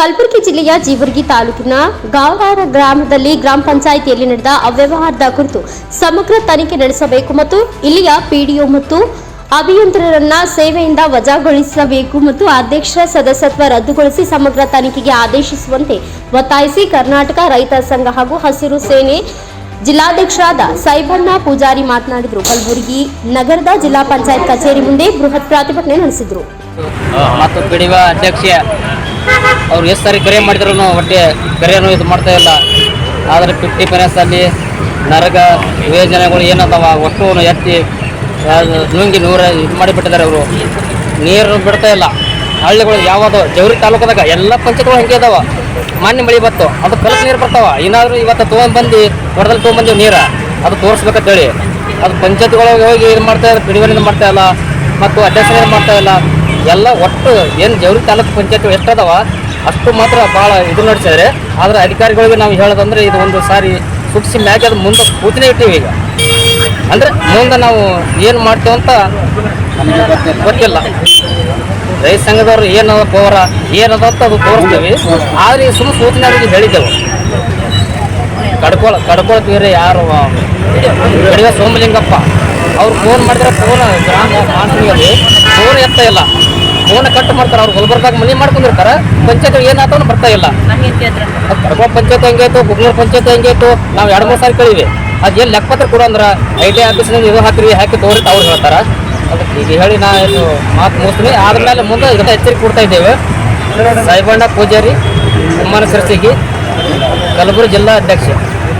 ಕಲಬುರಗಿ ಜಿಲ್ಲೆಯ ಜೀವರ್ಗಿ ತಾಲೂಕಿನ ಗಾವರಾರ ಗ್ರಾಮದಲ್ಲಿ ಗ್ರಾಮ ಪಂಚಾಯಿತಿಯಲ್ಲಿ ನಡೆದ ಅವ್ಯವಹಾರದ ಕುರಿತು ಸಮಗ್ರ ತನಿಖೆ ನಡೆಸಬೇಕು ಮತ್ತು ಇಲ್ಲಿಯ ಪಿಡಿಒ ಮತ್ತು ಅಭಿಯಂತರರನ್ನ ಸೇವೆಯಿಂದ ವಜಾಗೊಳಿಸಬೇಕು ಮತ್ತು ಅಧ್ಯಕ್ಷರ ಸದಸ್ಯತ್ವ ರದ್ದುಗೊಳಿಸಿ ಸಮಗ್ರ ತನಿಖೆಗೆ ಆದೇಶಿಸುವಂತೆ ಒತ್ತಾಯಿಸಿ ಕರ್ನಾಟಕ ರೈತ ಸಂಘ ಹಾಗೂ ಹಸಿರು ಸೇನೆ ಜಿಲ್ಲಾಧ್ಯಕ್ಷರಾದ ಸೈಬಣ್ಣ ಪೂಜಾರಿ ಮಾತನಾಡಿದರು. ಕಲಬುರಗಿ ನಗರದ ಜಿಲ್ಲಾ ಪಂಚಾಯತ್ ಕಚೇರಿ ಮುಂದೆ ಬೃಹತ್ ಪ್ರತಿಭಟನೆ ನಡೆಸಿದರು. ಮತ್ತು ಅಧ್ಯಕ್ಷ ಅವ್ರು ಎಷ್ಟು ಸಾರಿ ಕರೆ ಮಾಡಿದ್ರು ಒಟ್ಟೆ ಕರೆಯನ್ನು ಇದು ಮಾಡ್ತಾ ಇಲ್ಲ. ಆದರೆ ಫಿಫ್ಟಿ ಅಲ್ಲಿ ನರಗ ಯೋಜನೆಗಳು ಏನದಾವ ಒಟ್ಟು ಎತ್ತಿ ನುಂಗಿ ನೂರ ಇದು ಮಾಡಿಬಿಟ್ಟಿದ್ದಾರೆ ಅವರು ನೀರು ಬಿಡ್ತಾ ಇಲ್ಲ. ಹಳ್ಳಿಗಳು ಯಾವುದು, ಜವರಿ ತಾಲೂಕದಾಗ ಎಲ್ಲ ಪಂಚಾಯತ್ಗಳು ಹಂಗೆ ಅದಾವ. ಮಾನ್ಯ ಮಳೆ ಬತ್ತು ಅದು ಕಲಕ್ ನೀರು ಬರ್ತಾವ. ಏನಾದರೂ ಇವತ್ತು ತೊಗೊಂಡ್ಬಂದು, ಹೊರದಲ್ಲಿ ತೊಗೊಂಡ್ಬಂದಿವಿ ನೀರು, ಅದು ತೋರಿಸ್ಬೇಕಂತೇಳಿ. ಅದು ಪಂಚಾಯತ್ಗಳಿಗೆ ಹೋಗಿ ಇದು ಮಾಡ್ತಾ ಇಲ್ಲ ಪಿಡಿವನಿಂದ ಮಾಡ್ತಾ ಇಲ್ಲ. ಮತ್ತು ಅಧ್ಯಕ್ಷರಿಂದ ಮಾಡ್ತಾ ಇಲ್ಲ. ಎಲ್ಲ ಒಟ್ಟು ಏನು ಜವರಿ ತಾಲೂಕು ಪಂಚಾಯತ್ ಎಷ್ಟದಾವ ಅಷ್ಟು ಮಾತ್ರ ಭಾಳ ಇದು ನಡೆಸಿದ್ರೆ. ಆದರೆ ಅಧಿಕಾರಿಗಳಿಗೆ ನಾವು ಹೇಳೋದಂದ್ರೆ ಇದು ಒಂದು ಸಾರಿ ಸುಗ್ಸಿ ಮ್ಯಾಗೆ ಅದು ಮುಂದೆ ಕೂತಿನೇ ಇಟ್ಟಿವಿ ಈಗ. ಅಂದರೆ ಮುಂದೆ ನಾವು ಏನು ಮಾಡ್ತೇವೆ ಅಂತ ಗೊತ್ತಿಲ್ಲ. ರೈತ ಸಂಘದವ್ರು ಏನದ ಪೌರ ಏನದ ಅಂತ ಅದು ತೋರಿಸ್ತೀವಿ. ಆದರೆ ಸುಮ್ಮನೆ ಸೂಚನೆ ಅವರಿಗೆ ಹೇಳಿದ್ದೆವು. ಕಡ್ಕೊಳ ಕಡ್ಕೊಳ ಬೇರೆ ಯಾರು, ಕಡಿಮೆ ಸೋಮಲಿಂಗಪ್ಪ. ಅವ್ರು ಫೋನ್ ಮಾಡಿದ್ರೆ ಫೋನ್ ಗ್ರಾಮ ಮಾನ್ಸೂನ್ನಲ್ಲಿ ಫೋನ್ ಎತ್ತ ಇಲ್ಲ. ಫೋನ್ ಕಟ್ ಮಾಡ್ತಾರೆ ಅವ್ರು ಗುಲ್ಬರ್ಗಾಗ ಮನೆ ಮಾಡ್ಕೊಂಡಿರ್ತಾರೆ ಪಂಚಾಯತ್ ಏನಾಯ್ತು ಬರ್ತಾ ಇಲ್ಲ. ಕಡ್ಕೊಳ ಪಂಚಾಯತ್ ಹೆಂಗಾಯ್ತು ಕುಗ್ನೂರು ಪಂಚಾಯತ್ ಹೆಂಗಾಯ್ತು ನಾವು ಎರಡು ಮೂರು ಸಾರಿ ಕೇಳಿವಿ ಅದು ಏನು ಲೆಕ್ಕಪತ್ರ ಕೊಡು ಅಂದ್ರೆ ಐ ಟಿ ಆಫೀಸ್ನಿಂದ ಇದು ಹಾಕಿರಿ ಹಾಕಿ ತೋರಿ ಅವ್ರು ಹೇಳ್ತಾರೆ. ಅದಕ್ಕೆ ಈಗ ಹೇಳಿ ನಾ ಇದು ಮಾತು ಮುಗಿಸ್ತೀನಿ. ಆದ್ಮೇಲೆ ಮುಂದೆ ಇದಕ್ಕೆ ಎಚ್ಚರಿಕೆ ಕೊಡ್ತಾ ಇದ್ದೇವೆ. ಸಾಯಿಬಣ್ಣ ಪೂಜಾರಿ ಉಮ್ಮನ ಸರಸಿಗಿ ಕಲಬುರಗಿ ಜಿಲ್ಲಾ ಅಧ್ಯಕ್ಷ